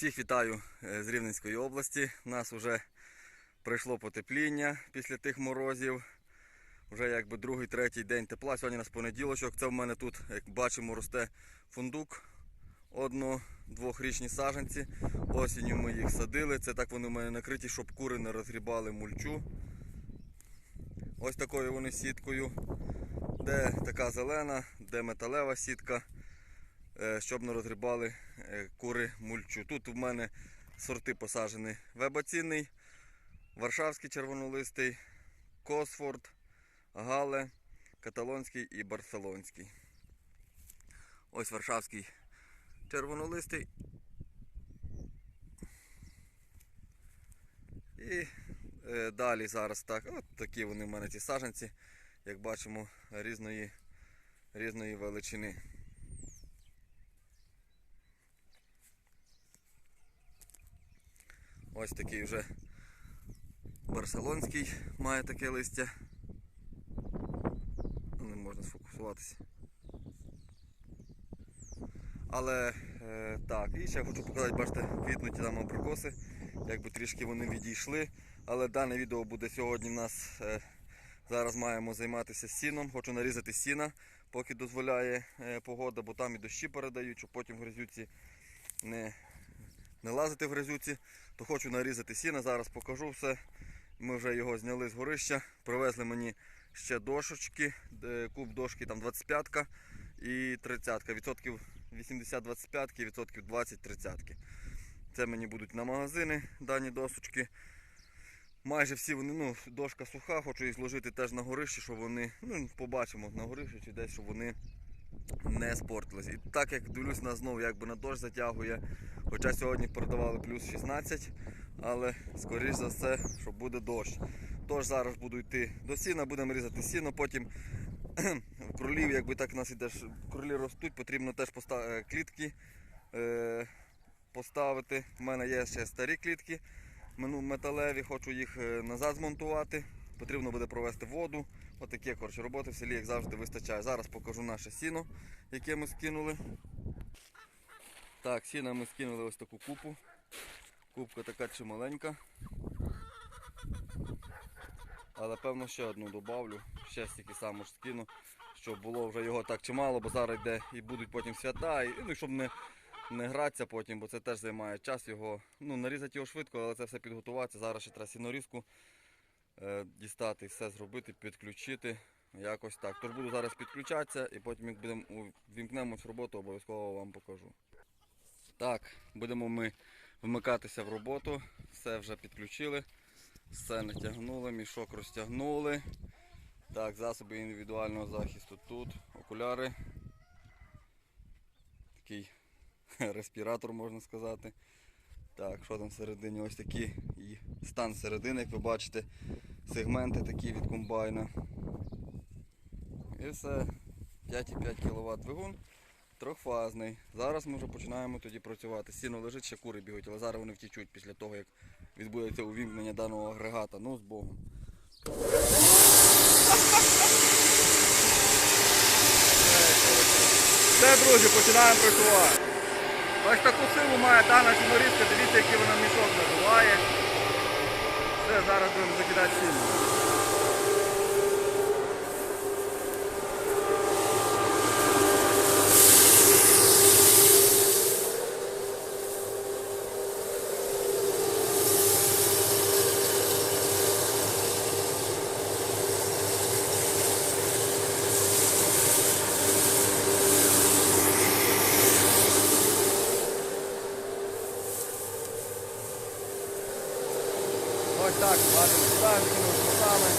Всіх вітаю е, з Рівненської області. У нас вже прийшло потепління після тих морозів. Вже якби другий, третій день тепла. Сьогодні у нас понеділочок. Це в мене тут, як бачимо, росте фундук. Одно-двохрічні саженці. Осінню ми їх садили. Це так вони в мене накриті, щоб кури не розгрібали мульчу. Ось такою вони сіткою. Де така зелена, де металева сітка щоб не розгрібали е, кури мульчу. Тут у мене сорти посаджені вебацінний, Варшавський червонолистий, Косфорд, Гале, Каталонський і Барселонський. Ось Варшавський червонолистий. І е, далі зараз так. От такі вони в мене ці саженці, як бачимо, різної, різної величини. Ось такий вже барселонський має таке листя. Не можна сфокусуватися. Але е, так, і ще хочу показати, бачите, квітнуті там абрикоси, якби трішки вони відійшли. Але дане відео буде сьогодні в нас. Е, зараз маємо займатися сіном. Хочу нарізати сіна, поки дозволяє е, погода, бо там і дощі передають, щоб потім в не, не лазити в грязюці то хочу нарізати сіна, зараз покажу все. Ми вже його зняли з горища, привезли мені ще дошечки, куб дошки там 25 і 30-ка. відсотків 80-25, відсотків 20-30. Це мені будуть на магазини дані досочки. Майже всі вони, ну, дошка суха, хочу їх зложити теж на горище, щоб вони, ну, побачимо на горищі чи десь, щоб вони не спортились. І так як дивлюсь на знову, якби на дощ затягує. Хоча сьогодні передавали плюс 16, але скоріш за все, що буде дощ. Тож зараз буду йти до сіна, будемо різати сіно, потім кролів, якби так у нас іде, ж- кролі ростуть, потрібно теж поста- е, клітки е, поставити. У мене є ще старі клітки металеві, хочу їх е, назад змонтувати. Потрібно буде провести воду. Отакі коротше, роботи в селі, як завжди, вистачає. Зараз покажу наше сіно, яке ми скинули. Так, сіна ми скинули ось таку купу. Купка така чималенька. Але певно ще одну добавлю, ще стільки само ж скину, щоб було вже його так чимало, бо зараз йде і будуть потім свята, і, ну, щоб не, не гратися потім, бо це теж займає час його. Ну, нарізати його швидко, але це все підготуватися. Зараз ще треба сінорізку дістати, все зробити, підключити. Якось так. Тож буду зараз підключатися і потім як будемо вімкнемось в роботу, обов'язково вам покажу. Так, будемо ми вмикатися в роботу. Все вже підключили. Все натягнули, мішок розтягнули. Так, засоби індивідуального захисту тут, окуляри. Такий респіратор можна сказати. Так, що там всередині? Ось такий стан середини, як ви бачите, сегменти такі від комбайна. І все. 5,5 кВт двигун. Трьохфазний. Зараз ми вже починаємо тоді працювати. Сіно лежить, ще кури бігають, але зараз вони втічуть після того, як відбудеться увімкнення даного агрегата. Ну, з Богом. Все, друзі, починаємо працювати. Ось таку силу має дана сінорізка, дивіться, який вона мішок називає. Все, зараз будемо закидати сіно. Ладно, сюди, кинув руками.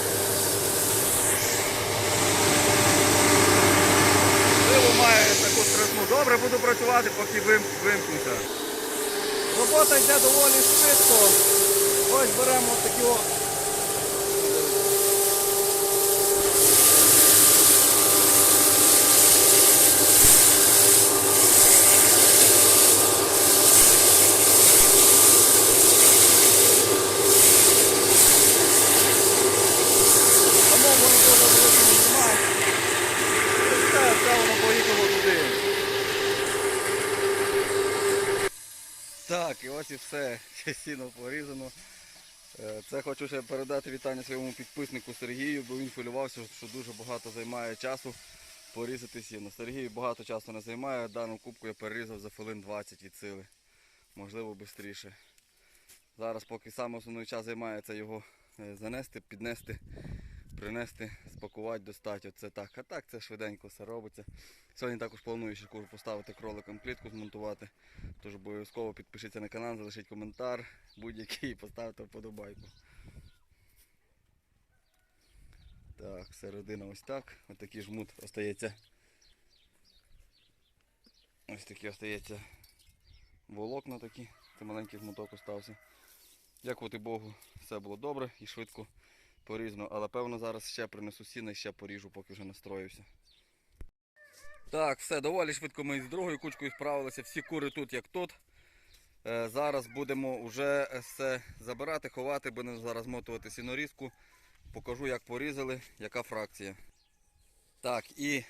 Силу має таку страшну. Добре, буду працювати, поки вим, вимкнуся. Робота йде доволі швидко. Ось беремо такі о. Тому воно дуже велико не знімає. І все, все воно поїхало туди. Так, і ось і все. Сіно порізано. Е, Це хочу ще передати вітання своєму підписнику Сергію, бо він хвилювався, що дуже багато займає часу порізати сіно. Сергій багато часу не займає, дану кубку я перерізав за хвилин 20 від сили. Можливо, швидше. Зараз поки саме основний час займає це його е, занести, піднести, принести, спакувати, достати. Оце так. А так це швиденько все робиться. Сьогодні також планую ще кажу, поставити кроликам клітку змонтувати. Тож обов'язково підпишіться на канал, залишіть коментар будь-який і поставте вподобайку. Так, середина ось так. Ось такий жмут остається. Ось такий остається волокна такі. Це маленький жмуток остався. Дякувати Богу, все було добре і швидко порізано. Але певно зараз ще принесу сіна і ще поріжу, поки вже настроївся. Так, все, доволі швидко ми з другою кучкою справилися. Всі кури тут, як тут. Е, зараз будемо вже все забирати, ховати, будемо зараз мотувати сінорізку. Покажу, як порізали, яка фракція. Так, і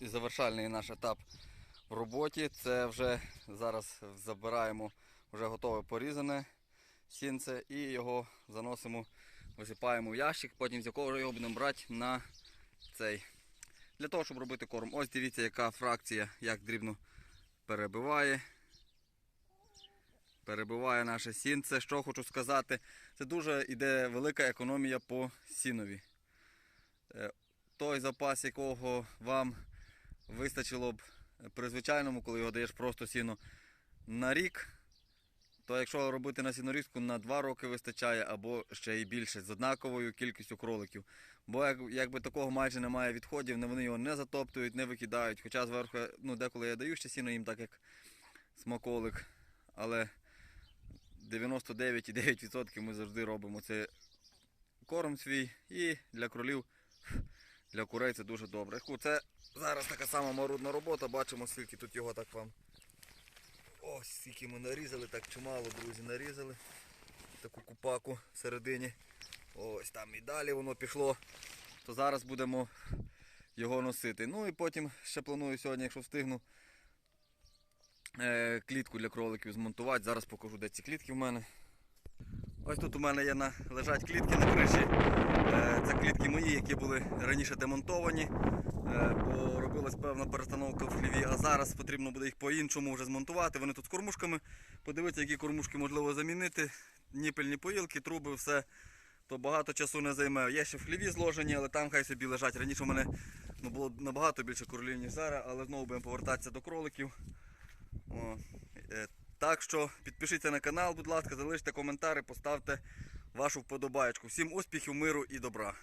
завершальний наш етап в роботі. Це вже зараз забираємо вже готове порізане сінце і його заносимо, висипаємо в ящик, потім з якого його будемо брати на цей. Для того, щоб робити корм. Ось дивіться, яка фракція, як дрібно перебиває. Перебиває наше сінце. Що хочу сказати, це дуже йде велика економія по сінові. Е, Той запас, якого вам вистачило б при звичайному, коли його даєш просто сіно на рік, то якщо робити на сінорізку на 2 роки вистачає або ще й більше з однаковою кількістю кроликів. Бо як, якби такого майже немає відходів, вони його не затоптують, не викидають. Хоча зверху, ну деколи я даю ще сіно їм так як смаколик. Але 99,9% ми завжди робимо це корм свій і для кролів, для курей це дуже добре. Це зараз така сама марудна робота, бачимо скільки тут його так вам. Ось скільки ми нарізали, так чимало, друзі, нарізали. Таку купаку всередині. Ось там і далі воно пішло. То зараз будемо його носити. Ну і потім ще планую сьогодні, якщо встигну, е, клітку для кроликів змонтувати. Зараз покажу, де ці клітки в мене. Ось тут у мене є на, лежать клітки на криші. Е, Це клітки мої, які були раніше демонтовані. Е, Бо робилась певна перестановка в хліві, а зараз потрібно буде їх по-іншому вже змонтувати. Вони тут з кормушками. Подивитися, які кормушки можливо замінити. Ніпельні поїлки, труби, все. То багато часу не займе. Є ще в хліві зложені, але там хай собі лежать. Раніше у мене ну, було набагато більше кролів, ніж зараз, але знову будемо повертатися до кроликів. О, е, так що підпишіться на канал, будь ласка, залиште коментарі, поставте вашу вподобаєчку. Всім успіхів, миру і добра.